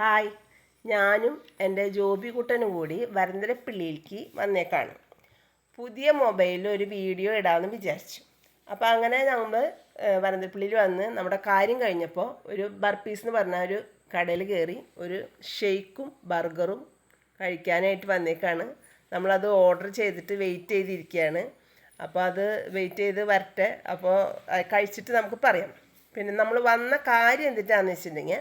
Hi. ഞാനും എന്റെ ജോബി കുട്ടനും കൂടി വരന്തരപ്പിള്ളിയിലേക്ക് വന്നേക്കാണ്. പുതിയ മൊബൈലിൽ ഒരു വീഡിയോ ഇടാമെന്ന് വിചാരിച്ചു. അപ്പോൾ അങ്ങനെ നമ്മൾ വരന്തരപ്പിള്ളിയിൽ വന്ന് നമ്മുടെ കാര്യം കഴിഞ്ഞപ്പോൾ ഒരു ബർപ്പീസ് എന്ന് പറഞ്ഞ ഒരു കടയിൽ കയറി ഒരു ഷെയ്ക്കും ബർഗറും കഴിക്കാനായിട്ട് വന്നേക്കാണ്. നമ്മളത് ഓർഡർ ചെയ്തിട്ട് വെയിറ്റ് ചെയ്തിരിക്കുകയാണ്. അപ്പോൾ അത് വെയിറ്റ് ചെയ്ത് വരട്ടെ. അപ്പോൾ കഴിച്ചിട്ട് നമുക്ക് പറയാം. പിന്നെ നമ്മൾ വന്ന കാര്യം എന്തിട്ടാണെന്ന് വെച്ചിട്ടുണ്ടെങ്കിൽ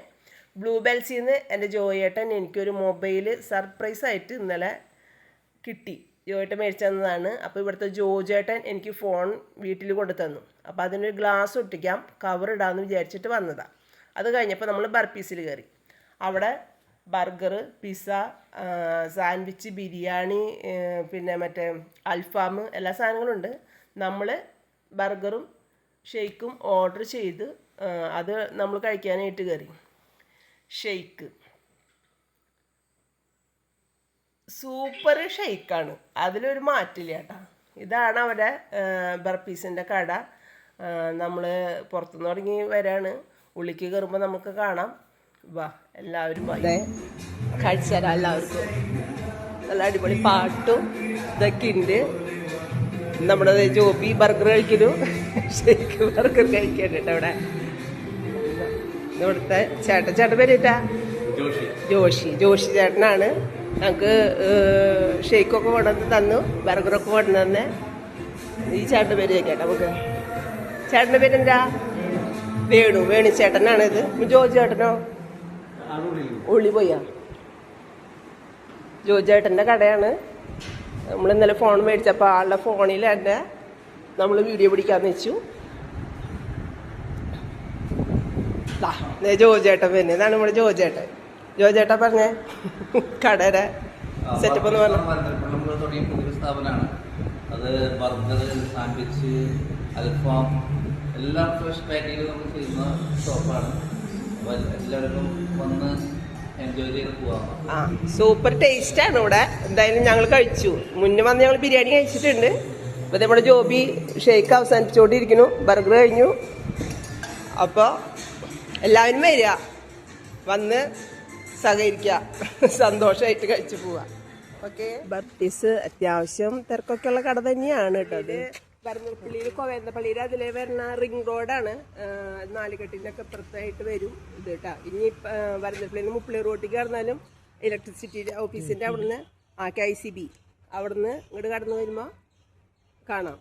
ബ്ലൂ ബെൽസിൽ നിന്ന് എന്റെ ജോയേട്ടൻ എനിക്കൊരു മൊബൈൽ സർപ്രൈസ് ആയിട്ട് ഇന്നലെ കിട്ടി. ജോയേട്ടൻ മേടിച്ചു തന്നതാണ്. അപ്പോൾ ഇവിടുത്തെ ജോജേട്ടൻ എനിക്ക് ഫോൺ വീട്ടിൽ കൊണ്ടു തന്നു. അപ്പോൾ അതിനൊരു ഗ്ലാസ് ഒട്ടിക്കാം കവർ ഇടാമെന്ന് വിചാരിച്ചിട്ട് വന്നതാണ് അത് കഴിഞ്ഞപ്പോൾ നമ്മൾ ബർപ്പീസിൽ കയറി. അവിടെ ബർഗർ പിസ്സ സാൻഡ്വിച്ച് ബിരിയാണി പിന്നെ മറ്റേ അൽഫാം എല്ലാ സാധനങ്ങളുണ്ട്. നമ്മൾ ബർഗറും ഷെയ്ക്കും ഓർഡർ ചെയ്ത് അത് നമ്മൾ കഴിക്കാനായിട്ട് കയറി. ഷെയ്ക്ക്. സൂപ്പർ ഷെയ്ക്കാണ്. അതിലൊരു മാറ്റില്ല കേട്ടോ. ഇതാണ് അവിടെ ബർപ്പീസിന്റെ കട. നമ്മൾ പുറത്തുനിന്ന് തുടങ്ങി വരാണ്. ഉള്ളിക്ക് കയറുമ്പോൾ നമുക്ക് കാണാം. വാ എല്ലാവരും വാ. കാണിച്ചു തരാം എല്ലാവർക്കും. നല്ല അടിപൊളി പാട്ടും ഇതൊക്കെ ഉണ്ട്. നമ്മുടെ ജോബി ബർഗർ കഴിക്കുന്നു. ഷെയ്ക്ക് ബർഗർ കേട്ടോ അവിടെ. ഇവിടുത്തെ ചേട്ടൻ. ചേട്ടൻ പേരിട്ടാ ജോഷി. ജോഷി. ചേട്ടനാണ്. ഞങ്ങൾക്ക് ഷെയ്ക്കൊക്കെ കൊണ്ടുവന്ന് തന്നു. ബർഗറൊക്കെ കൊണ്ടു തന്നെ. ഈ ചേട്ടന്റെ പേര് ചോദിക്കട്ടെ നമുക്ക്. ചേട്ടന്റെ പേരെന്താ? വേണു. വേണു ചേട്ടനാണ് ഇത്. ജോജി ചേട്ടനോ? ഉള്ളി പോയാ. ജോജ് ചേട്ടന്റെ കടയാണ്. നമ്മൾ ഇന്നലെ ഫോൺ മേടിച്ചപ്പോൾ ആളുടെ ഫോണിൽ തന്നെ നമ്മൾ വീഡിയോ പിടിക്കാന്ന് വെച്ചു. ദാ, ജോജേട്ടൻ പിന്നെ ഇതാണ് നമ്മുടെ ജോജേട്ടൻ ജോജേട്ട പറഞ്ഞേ? കടയുടെ സെറ്റപ്പ് എന്ന് പറഞ്ഞു തുടങ്ങിയ സ്ഥാപനമാണ്. അത് ബർഗർ സാൻഡ്വിച്ച് അൽഫാം എല്ലാം ഫ്രഷ് പാക്കേജ് നമ്മൾ ചെയ്യുന്ന ഷോപ്പാണ്. അപ്പോൾ എല്ലാവർക്കും വന്ന് എൻജോയ് ചെയ്ത് ആ സൂപ്പർ ടേസ്റ്റ് ആണ് ഇവിടെ. എന്തായാലും ഞങ്ങൾ കഴിച്ചു. മുന്നേ വന്ന് ഞങ്ങൾ ബിരിയാണി കഴിച്ചിട്ടുണ്ട്. അപ്പോൾ നമ്മുടെ ജോബി ഷേക്ക് അവസാനിപ്പിച്ചുകൊണ്ടിരിക്കുന്നു ബർഗർ കഴിഞ്ഞു. അപ്പോൾ എല്ലാവരും വരിക. വന്ന് സഹകരിക്കുക. സന്തോഷമായിട്ട് കഴിച്ചു പോവാ ഓക്കെ? ബർത്തിസ് അത്യാവശ്യം തിരക്കൊക്കെയുള്ള കട തന്നെയാണ് കേട്ടോ അത്. പരന്നപ്പള്ളിയിൽ കോവേന്തപ്പള്ളിയിൽ അതിലെ വരുന്ന റിംഗ് റോഡാണ്. നാലുകെട്ടിന്റെ ഒക്കെ ഇപ്പുറത്തായിട്ട് വരും ഇത് കേട്ടോ. ഇനി വരുന്നപ്പള്ളിയിൽ മുപ്പള്ളി റോട്ടിൽ കടന്നാലും ഇലക്ട്രിസിറ്റി ഓഫീസിന്റെ അവിടുന്ന് ആ കെ ഐ സി ബി അവിടുന്ന് ഇങ്ങോട്ട് കടന്നു വരുമ്പോൾ കാണാം.